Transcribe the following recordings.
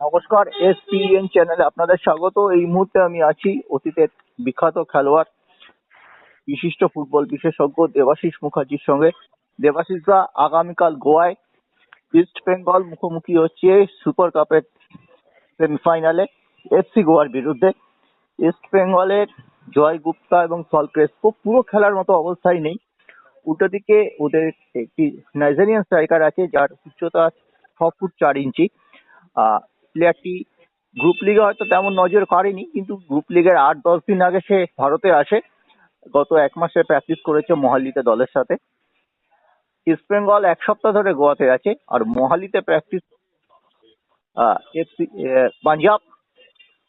নমস্কার, এসপিএন চ্যানেলে আপনাদের স্বাগত। এই মুহূর্তে আমি আছি অতীতের বিখ্যাত খেলোয়াড়, বিশিষ্ট ফুটবল বিশেষজ্ঞ দেবাশিস মুখার্জির সঙ্গে। দেবাশিস দা আগামীকাল গোয়ায় ইস্ট বেঙ্গল মুখোমুখি হচ্ছে সুপার কাপের সেমিফাইনালে এফসি গোয়ার বিরুদ্ধে। ইস্ট বেঙ্গলের জয় গুপ্তা এবং সল ক্রেসপো পুরো খেলার মতো অবস্থায় নেই। উল্টো দিকে ওদের একটি নাইজেরিয়ান স্ট্রাইকার আছে, যার উচ্চতা ছ ফুট চার ইঞ্চি। প্লেয়ারটি গ্রুপ লিগে হয়তো তেমন নজর কাড়েনি কিন্তু গ্রুপ লিগের আট দশ দিন আগে সে ভারতে আসে। গত এক মাসে প্র্যাকটিস করেছে মহালিতে দলের সাথে। ইস্ট বেঙ্গল এক সপ্তাহ ধরে গোয়াতে আছে, আর মহালিতে প্র্যাকটিস পাঞ্জাব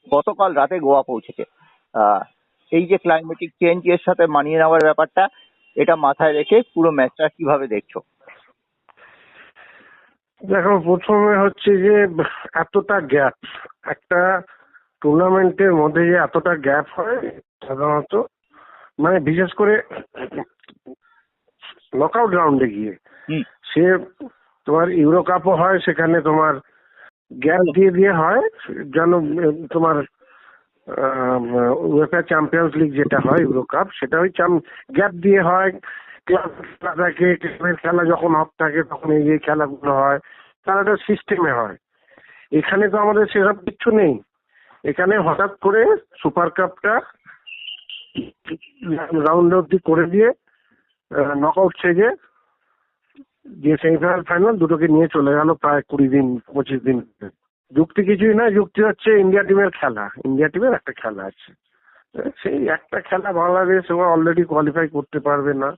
গতকাল রাতে গোয়া পৌঁছেছে। এই যে ক্লাইমেটিক চেঞ্জ এর সাথে মানিয়ে নেওয়ার ব্যাপারটা, এটা মাথায় রেখে পুরো ম্যাচটা কীভাবে দেখছ? দেখো প্রথমে হচ্ছে যে এতটা গ্যাপ একটা টুর্নামেন্টের মধ্যে যে এতটা গ্যাপ হয় সাধারণত মানে বিশেষ করে নকআউট রাউন্ডে গিয়ে সে তোমার ইউরো কাপও হয় সেখানে তোমার গ্যাপ দিয়ে দিয়ে হয় যেন তোমার উয়েফা চ্যাম্পিয়ন্স লিগ যেটা হয় ইউরো কাপ সেটা ওই গ্যাপ দিয়ে হয় খেলা থাকে খেলা যখন অফ থাকে তখন এই যে খেলাগুলো হয় তার একটা সিস্টেমে হয়। এখানে তো আমাদের সেসব কিচ্ছু নেই। এখানে হঠাৎ করে সুপার কাপটা রাউন্ড অব্দি করে দিয়ে নকআউট স্টেজে যে সেমিফাইনাল ফাইনাল দুটোকে নিয়ে চলে গেল প্রায় কুড়ি দিন, পঁচিশ দিন। যুক্তি কিছুই না যুক্তি হচ্ছে ইন্ডিয়া টিমের খেলা। ইন্ডিয়া টিমের একটা খেলা আছে। সেই একটা খেলা বাংলাদেশ ও অলরেডি কোয়ালিফাই করতে পারবে না।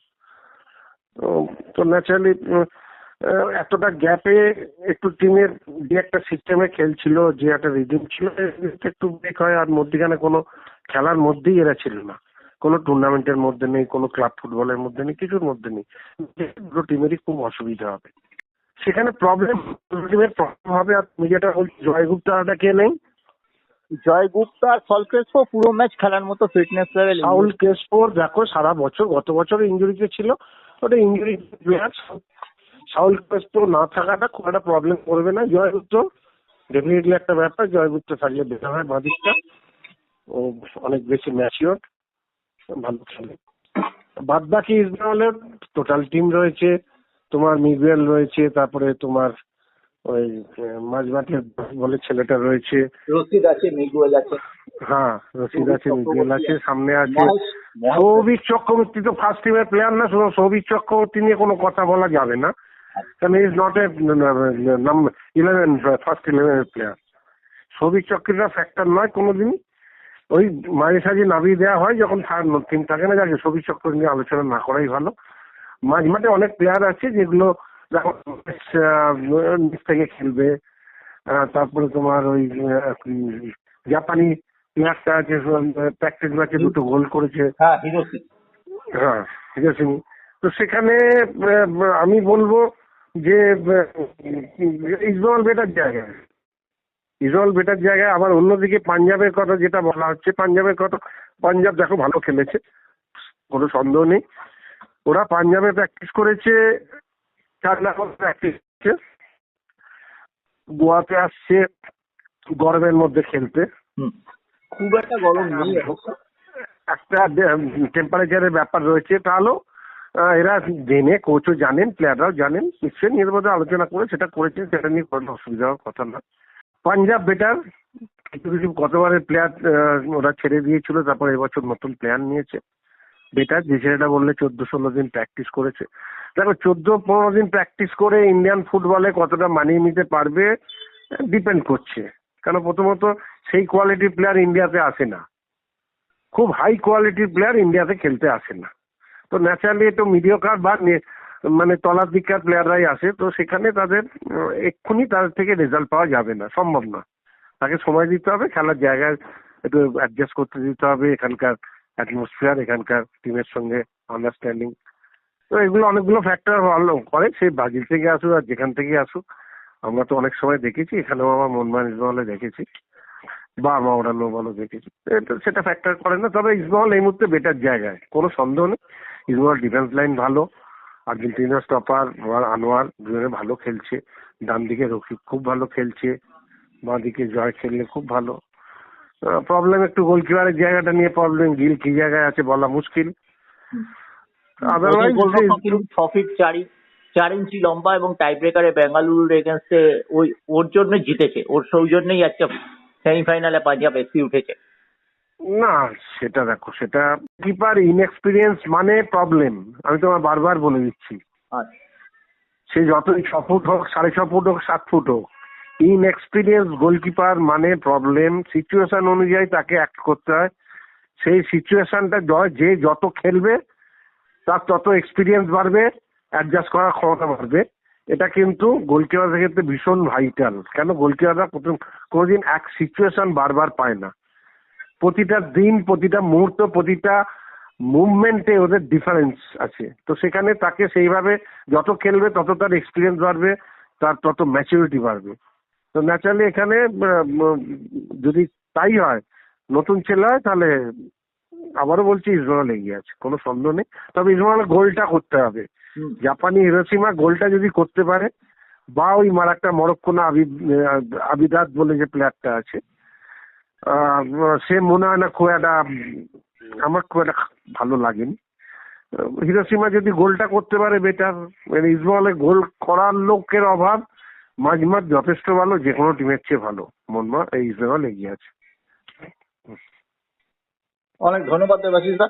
তো ন্যাচারালি এতটা গ্যাপে একটু টিমের যে একটা সিস্টেমে খেলছিল যে একটা রিডিম ছিল একটু ব্রেক হয় আর মধ্যখানে কোনো খেলার মধ্যেই এরা ছিল না। কোনো টুর্নামেন্টের মধ্যে নেই কোনো ক্লাব ফুটবলের মধ্যে নেই কিছুর মধ্যে নেই। দুটো টিমেরই খুব অসুবিধা হবে। সেখানে প্রবলেম টিমের প্রবলেম হবে আর তুমি যেটা বলছি জয়গুপ্তাটা কে নেই? জয় গুপ্তা আর ক্রেসপো পুরো ম্যাচ খেলার মতো ফিটনেস লেভেল সাউল কেসপোর দেখো সারা বছর গত বছর ইঞ্জুরিতে ছিল। ওটা ইঞ্জুরি প্লেয়ার সাউল না থাকাটা খুব একটা প্রবলেম করবে না। জয়গুপ্ত ডেফিনেটলি একটা ব্যাপার। জয়গুপ্ত থাকলে বেটার হয় বাদিকটা। ও অনেক বেশি ম্যাচিওর ভালো খেলে। বাদ বাকি ইসরায়েলের টোটাল টিম রয়েছে। তোমার মিগুয়েল রয়েছে তারপরে তোমার ওই মাঝমাঠের বলে ছেলেটা রয়েছে। রশিদ আছে মিগুয়েল আছে। হ্যাঁ রশিদ আছে মিগুয়েল আছে সামনে আছে। সৌভিক চক্রবর্তী তো ফার্স্ট টিমের প্লেয়ার না শুধু সৌভিক চক্রবর্তী নিয়ে কোনো কথা বলা যাবে না। কারণ is not a eleven first ইলেভেনের প্লেয়ার সৌভিক চক্রীরা ফ্যাক্টর নয় কোনোদিনই। ওই মাঝে সাঝে নামিয়ে দেওয়া হয় যখন টিম থাকে না, যাকে সৌভিক চক্র নিয়ে আলোচনা না করাই ভালো। মাঝ মাঠে অনেক প্লেয়ার আছে যেগুলো নিচ থেকে খেলবে। তারপরে তোমার ওই জাপানি আছে প্র্যাকটিস ম্যাচে দুটো গোল করেছে। হ্যাঁ হ্যাঁ ঠিক আছে তো সেখানে আমি বলব যে ইসবল বেটার জায়গায় ইসবল বেটার জায়গায় আবার অন্যদিকে পাঞ্জাবের কথা যেটা বলা হচ্ছে পাঞ্জাবের কথা পাঞ্জাব দেখো ভালো খেলেছে কোনো সন্দেহ নেই। ওরা পাঞ্জাবে প্র্যাকটিস করেছে চার লাখ প্র্যাকটিস করছে। গোয়াতে আসছে গরমের মধ্যে খেলতে। হুম। খুব একটা গরম নেই। একটা টেম্পারেচারের ব্যাপার রয়েছে। তাহলেও এরা জেনে কোচও জানেন প্লেয়াররাও জানেন, নিশ্চয়ই মধ্যে আলোচনা করে সেটা করেছে সেটা নিয়ে কোনো অসুবিধা হওয়ার কথা না পাঞ্জাব বেটার কিছু কিছু গতবারের প্লেয়ার ওরা ছেড়ে দিয়েছিল, তারপর এবছর নতুন প্লেয়ার নিয়েছে। বেটার যে ছেলেটা বললে চোদ্দ ষোলো দিন প্র্যাকটিস করেছে। দেখো চোদ্দ পনেরো দিন প্র্যাকটিস করে ইন্ডিয়ান ফুটবলে কতটা মানিয়ে নিতে পারবে ডিপেন্ড করছে। কেন প্রথমত সেই কোয়ালিটির প্লেয়ার ইন্ডিয়াতে আসে না। খুব হাই কোয়ালিটির প্লেয়ার ইন্ডিয়াতে খেলতে আসে না। তো ন্যাচারালি একটু মিডিয়কার বা মানে তলার দিককার প্লেয়াররাই আসে, তো সেখানে তাদের এক্ষুনি তাদের থেকে রেজাল্ট পাওয়া যাবে না, সম্ভব না। তাকে সময় দিতে হবে, খেলার জায়গায় একটু অ্যাডজাস্ট করতে দিতে হবে, এখানকার অ্যাটমসফিয়ার এখানকার টিমের সঙ্গে আন্ডারস্ট্যান্ডিং তো এগুলো অনেকগুলো ফ্যাক্টর করে, সে ব্রাজিল থেকে আসুক আর যেখান থেকে আসুক। আমরা তো অনেক সময় দেখেছি এখানেও আমার মনমান ইসমাহলে দেখেছি বা মাওরানো বলো দেখেছি। সেটা ফ্যাক্টর করে না তবে ইসমাহল এই মুহূর্তে বেটার জায়গায় কোনো সন্দেহ নেই। ইসমাহল ডিফেন্স লাইন ভালো আর্জেন্টিনা স্টপার আনোয়ার দুজনে ভালো খেলছে ডান দিকে রকিব খুব ভালো খেলছে বাঁ দিকে জয় খেললে খুব ভালো। প্রবলেম একটু গোলকিপারের জায়গাটা নিয়ে প্রবলেম গিল কি জায়গায় আছে বলা মুশকিল। আদারওয়াইজ চারি ইঞ্চি লম্বা এবং টাই ব্রেকারে বেঙ্গালুরুর এগেনস্টে ওই ওর জন্য জিতেছে। ওর সৌজন্যেই আজকে সেমিফাইনালে পাঞ্জাব এসপি উঠেছে। না সেটা দেখো সেটা কিপার ইনএক্সপিরিয়েন্স মানে প্রবলেম আমি তোমার বারবার বলে দিচ্ছি। আচ্ছা। সে যতই ছ ফুট হোক সাড়ে ছ ফুট হোক সাত ফুট হোক ইনএক্সপিরিয়েন্স গোলকিপার মানে প্রবলেম সিচুয়েশন অনুযায়ী তাকে অ্যাক্ট করতে হয়। সেই সিচুয়েশনটা যে যত খেলবে তার তত এক্সপিরিয়েন্স বাড়বে। অ্যাডজাস্ট করার ক্ষমতা বাড়বে। এটা কিন্তু গোলকিপারের ক্ষেত্রে ভীষণ ভাইটাল কেন? গোলকিপাররা কোনোদিন এক সিচুয়েশন বারবার পায় না। প্রতিটা দিন, প্রতিটা মুহূর্ত, প্রতিটা মুভমেন্টে ওদের ডিফারেন্স আছে। তো সেখানে তাকে সেইভাবে যত খেলবে, তত তার এক্সপিরিয়েন্স বাড়বে, তার তত ম্যাচুরিটি বাড়বে। তো ন্যাচারালি এখানে যদি তাই হয়, নতুন ছেলে হয়, তাহলে আবারও বলছি ইসমাইল এগিয়ে আছে। কোনো সন্দেহ নেই। তবে ইসমাইল গোলটা করতে হবে। জাপানি হিরোসীমা গোলটা যদি করতে পারে বা ওই মার একটা মরক্কোনা আবি আহ, আবিদাত বলে যে প্লেয়ারটা আছে সে মনে হয় না খুব একটা আমার খুব একটা ভালো লাগেনি। আহ, হিরোসীমা যদি গোলটা করতে পারে বেটার মানে ইসমাইলের গোল করার লোকের অভাব মাঝমাঠ যথেষ্ট ভালো যে কোনো টিমের চেয়ে ভালো। মনমা এই ইসমাইল এগিয়ে আছে। অনেক ধন্যবাদ দেবাশিস দা।